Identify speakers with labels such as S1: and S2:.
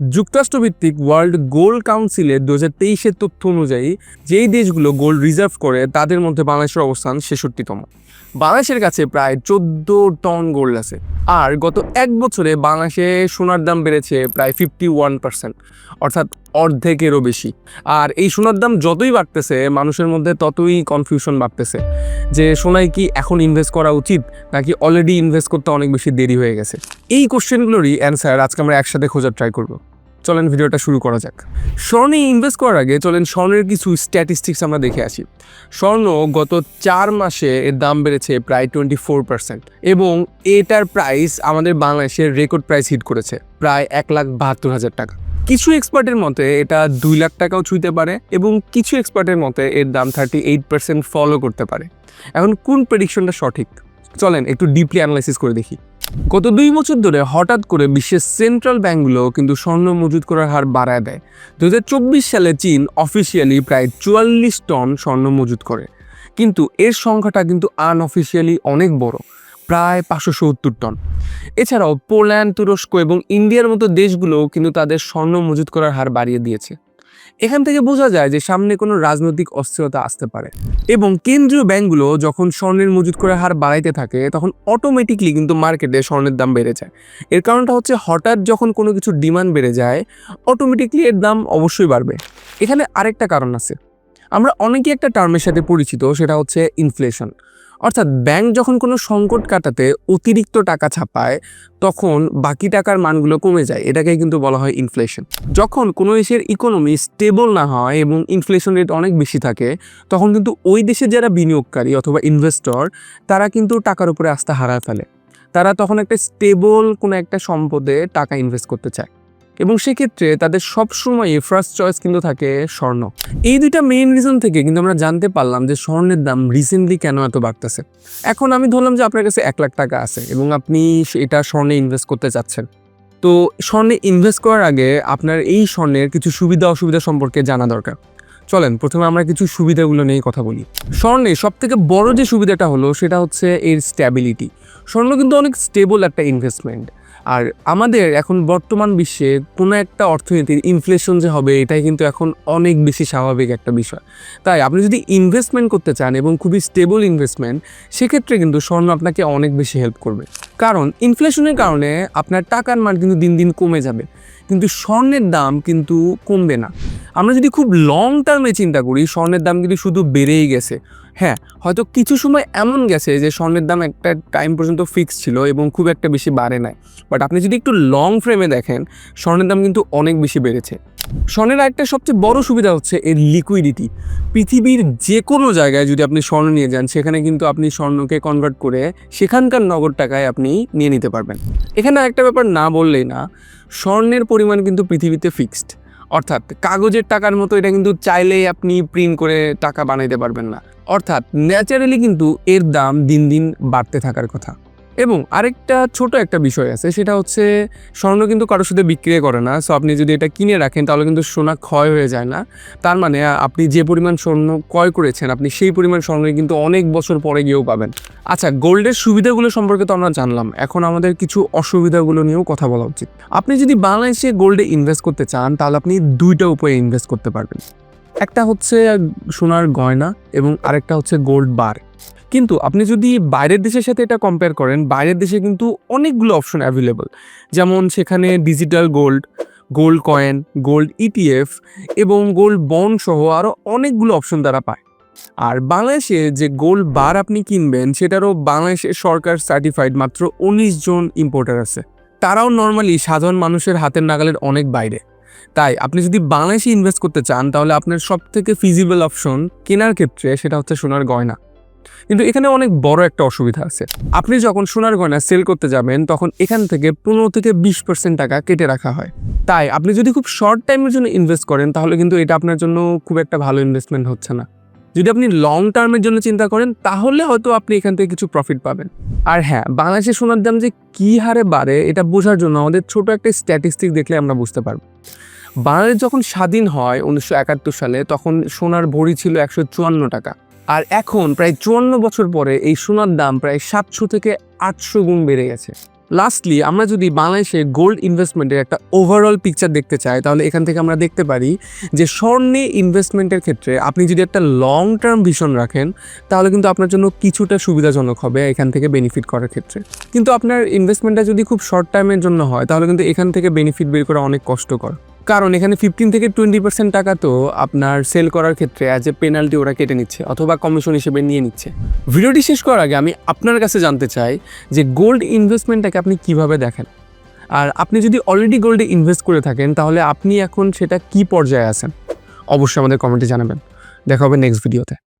S1: যুক্তরাষ্ট্রভিত্তিক world gold কাউন্সিলের দু হাজার তেইশের তথ্য অনুযায়ী, যেই দেশগুলো গোল্ড রিজার্ভ করে, তাদের মধ্যে বাংলাদেশের অবস্থান ছেষট্টিতম। বাংলাদেশের কাছে প্রায় চোদ্দ টন গোল্ড আছে। আর গত এক বছরে বাংলাদেশে সোনার দাম বেড়েছে প্রায় ফিফটি ওয়ান পার্সেন্ট, অর্থাৎ অর্ধেকেরও বেশি। আর এই সোনার দাম যতই বাড়তেছে, মানুষের মধ্যে ততই কনফিউশন বাড়তেছে যে সোনায় কি এখন ইনভেস্ট করা উচিত, নাকি অলরেডি ইনভেস্ট করতে অনেক বেশি দেরি হয়ে গেছে। এই কোশ্চেনগুলোরই অ্যান্সার আজকে আমরা একসাথে খোঁজার ট্রাই করব। চলেন ভিডিওটা শুরু করা যাক। স্বর্ণে ইনভেস্ট করার আগে চলেন স্বর্ণের কিছু স্ট্যাটিস্টিক্স আমরা দেখে আসি। স্বর্ণ গত চার মাসে এর দাম বেড়েছে প্রায় টোয়েন্টি ফোর পার্সেন্ট এবং এটার প্রাইস আমাদের বাংলাদেশের রেকর্ড প্রাইস হিট করেছে, প্রায় এক লাখ বাহাত্তর হাজার টাকা। কিছু এক্সপার্টের মতে এটা দুই লাখ টাকাও ছুঁতে পারে এবং কিছু এক্সপার্টের মতে এর দাম থার্টি এইট পার্সেন্ট ফলো করতে পারে। এখন কোন প্রেডিকশনটা সঠিক? চলেন একটু ডিপলি অ্যানালাইসিস করে দেখি। গত দুই বছর ধরে হঠাৎ করে বিশ্বের সেন্ট্রাল ব্যাঙ্কগুলো কিন্তু স্বর্ণ মজুত করার হার বাড়ায় দেয়। দু হাজার চব্বিশ সালে চীন অফিসিয়ালি প্রায় চুয়াল্লিশ টন স্বর্ণ মজুত করে। কিন্তু এর সংখ্যাটা কিন্তু আনঅফিসিয়ালি অনেক বড়, প্রায় পাঁচশো সত্তর টন। এছাড়াও পোল্যান্ড, তুরস্ক এবং ইন্ডিয়ার মতো দেশগুলো কিন্তু তাদের স্বর্ণ মজুত করার হার বাড়িয়ে দিয়েছে। এখান থেকে বোঝা যায় যে সামনে কোনো রাজনৈতিক অস্থিরতা আসতে পারে। এবং কেন্দ্রীয় ব্যাংকগুলো যখন স্বর্ণের মজুত করে হার বাড়াইতে থাকে, তখন অটোমেটিকলি কিন্তু মার্কেটে স্বর্ণের দাম বেড়ে যায়। এর কারণটা হচ্ছে হঠাৎ যখন কোনো কিছু ডিমান্ড বেড়ে যায় অটোমেটিকলি এর দাম অবশ্যই বাড়বে। এখানে আরেকটা কারণ আছে। আমরা অনেকেই একটা টার্মের সাথে পরিচিত, সেটা হচ্ছে ইনফ্লেশন অর্থাৎ ব্যাংক যখন কোনো সংকট কাটাতে অতিরিক্ত টাকা ছাপায়, তখন বাকি টাকার মানগুলো কমে যায়। এটাকে কিন্তু বলা হয় ইনফ্লেশন যখন কোনো দেশের ইকোনমি স্টেবল না হয় এবং ইনফ্লেশন রেট অনেক বেশি থাকে, তখন কিন্তু ওই দেশের যারা বিনিয়োগকারী অথবা ইনভেস্টর তারা কিন্তু টাকার উপরে আস্থা হারায় ফেলে। তারা তখন একটা স্টেবল কোনো একটা সম্পদে টাকা ইনভেস্ট করতে চায়। এবং সেক্ষেত্রে তাদের সবসময় ফার্স্ট চয়েস কিন্তু থাকে স্বর্ণ। এই দুইটা মেইন রিজন থেকে কিন্তু আমরা জানতে পারলাম যে স্বর্ণের দাম রিসেন্টলি কেন এত বাড়তেছে। এখন আমি ধরলাম যে আপনার কাছে এক লাখ টাকা আছে এবং আপনি এটা স্বর্ণে ইনভেস্ট করতে চাচ্ছেন। তো স্বর্ণে ইনভেস্ট করার আগে আপনার এই স্বর্ণের কিছু সুবিধা অসুবিধা সম্পর্কে জানা দরকার। চলেন, প্রথমে আমরা কিছু সুবিধাগুলো নিয়ে কথা বলি। স্বর্ণে সব থেকে বড় যে সুবিধাটা হলো সেটা হচ্ছে এর স্ট্যাবিলিটি স্বর্ণ কিন্তু অনেক স্টেবল একটা ইনভেস্টমেন্ট আর আমাদের এখন বর্তমান বিশ্বে কোনো একটা অর্থনীতির ইনফ্লেশন যে হবে, এটাই কিন্তু এখন অনেক বেশি স্বাভাবিক একটা বিষয়। তাই আপনি যদি ইনভেস্টমেন্ট করতে চান এবং খুবই স্টেবল ইনভেস্টমেন্ট সেক্ষেত্রে কিন্তু স্বর্ণ আপনাকে অনেক বেশি হেল্প করবে। কারণ ইনফ্লেশনের কারণে আপনার টাকার মান কিন্তু দিন দিন কমে যাবে। কিন্তু স্বর্ণের দাম কিন্তু কমবে না। আমরা যদি খুব লং টার্মে চিন্তা করি, স্বর্ণের দাম কিন্তু শুধু বেড়েই গেছে। হ্যাঁ হয়তো কিছু সময় এমন গেছে যে স্বর্ণের দাম একটা টাইম পর্যন্ত ফিক্স ছিল এবং খুব একটা বেশি বাড়ে নাই। বাট আপনি যদি একটু লং ফ্রেমে দেখেন, স্বর্ণের দাম কিন্তু অনেক বেশি বেড়েছে। স্বর্ণের আরেকটা সবচেয়ে বড় সুবিধা হচ্ছে এর লিকুইডিটি পৃথিবীর যে কোনো জায়গায় যদি আপনি স্বর্ণ নিয়ে যান, সেখানে কিন্তু আপনি স্বর্ণকে কনভার্ট করে সেখানকার নগদ টাকায় আপনি নিয়ে নিতে পারবেন। এখানে একটা ব্যাপার না বললেই না, স্বর্ণের পরিমাণ কিন্তু পৃথিবীতে ফিক্সড অর্থাৎ কাগজের টাকার মতো এটা কিন্তু চাইলেই আপনি প্রিন্ট করে টাকা বানাইতে পারবেন না। অর্থাৎ ন্যাচারালি কিন্তু এর দাম দিন দিন বাড়তে থাকার কথা। এবং আরেকটা ছোট একটা বিষয় আছে, সেটা হচ্ছে স্বর্ণ কিন্তু কারোর সাথে বিক্রি করে না। সো আপনি যদি এটা কিনে রাখেন, তাহলে কিন্তু সোনা ক্ষয় হয়ে যায় না। তার মানে আপনি যে পরিমাণ স্বর্ণ ক্রয় করেছেন, আপনি সেই পরিমাণ স্বর্ণ কিন্তু অনেক বছর পরে গিয়েও পাবেন। আচ্ছা গোল্ডের সুবিধাগুলো সম্পর্কে তো আমরা জানলাম। এখন আমাদের কিছু অসুবিধাগুলো নিয়েও কথা বলা উচিত। আপনি যদি বাংলাদেশে গোল্ডে ইনভেস্ট করতে চান, তাহলে আপনি দুইটা উপায়ে ইনভেস্ট করতে পারবেন। একটা হচ্ছে সোনার গয়না এবং আরেকটা হচ্ছে গোল্ড বার। কিন্তু আপনি যদি বাইরের দেশের সাথে এটা কম্পেয়ার করেন, বাইরের দেশে কিন্তু অনেকগুলো অপশন অ্যাভেলেবল যেমন সেখানে digital gold gold coin gold ETF এবং গোল্ড বন্ড সহ আরও অনেকগুলো অপশন তারা পায়। আর বাংলাদেশে যে গোল্ড বার আপনি কিনবেন, সেটারও বাংলাদেশের সরকার সার্টিফাইড মাত্র উনিশ জন ইম্পোর্টার আছে। তারাও নর্মালি সাধারণ মানুষের হাতের নাগালের অনেক বাইরে। তাই আপনি যদি বাংলাদেশে ইনভেস্ট করতে চান, তাহলে আপনার সব থেকে ফিজিবল অপশন কেনার ক্ষেত্রে সেটা হচ্ছে সোনার গয়না। কিন্তু এখানে অনেক বড় একটা অসুবিধা আছে। আপনি যখন সোনার গয়না সেল করতে যাবেন, তখন এখান থেকে পনেরো থেকে বিশ পার্সেন্ট টাকা কেটে রাখা হয়। তাই আপনি যদি খুব শর্ট টাইমের জন্য ইনভেস্ট করেন, তাহলে কিন্তু এটা আপনার জন্য খুব একটা ভালো ইনভেস্টমেন্ট হচ্ছে না। যদি আপনি লং টার্মের জন্য চিন্তা করেন, তাহলে হয়তো আপনি এখান থেকে কিছু প্রফিট পাবেন। আর হ্যাঁ বাংলাদেশের সোনার দাম যে কী হারে বাড়ে, এটা বোঝার জন্য আমাদের ছোট একটা স্ট্যাটিস্টিক দেখলে আমরা বুঝতে পারব। বাংলাদেশ যখন স্বাধীন হয় উনিশশো একাত্তর সালে, তখন সোনার ভরি ছিল একশো চুয়ান্ন টাকা। আর এখন প্রায় চুয়ান্ন বছর পরে এই সোনার দাম প্রায় সাতশো থেকে আটশো গুণ বেড়ে গেছে। লাস্টলি আমরা যদি বাংলাদেশে গোল্ড ইনভেস্টমেন্টের একটা ওভারঅল পিকচার দেখতে চাই, তাহলে এখান থেকে আমরা দেখতে পারি যে স্বর্ণে ইনভেস্টমেন্টের ক্ষেত্রে আপনি যদি একটা লং টার্ম ভিশন রাখেন, তাহলে কিন্তু আপনার জন্য কিছুটা সুবিধাজনক হবে এখান থেকে বেনিফিট করার ক্ষেত্রে। কিন্তু আপনার ইনভেস্টমেন্টটা যদি খুব শর্ট টাইমের জন্য হয়, তাহলে কিন্তু এখান থেকে বেনিফিট বের করা অনেক কষ্টকর। কারণ এখানে ফিফটিন থেকে টোয়েন্টি পার্সেন্ট টাকা তো আপনার সেল করার ক্ষেত্রে অ্যাজ এ পেনাল্টি ওরা কেটে নিচ্ছে অথবা কমিশন হিসেবে নিয়ে নিচ্ছে। ভিডিওটি শেষ করার আগে আমি আপনার কাছে জানতে চাই যে গোল্ড ইনভেস্টমেন্টটাকে আপনি কীভাবে দেখেন? আর আপনি যদি অলরেডি গোল্ডে ইনভেস্ট করে থাকেন, তাহলে আপনি এখন সেটা কি পর্যায়ে আছেন? অবশ্যই আমাদের কমেন্টে জানাবেন। দেখা হবে নেক্সট ভিডিওতে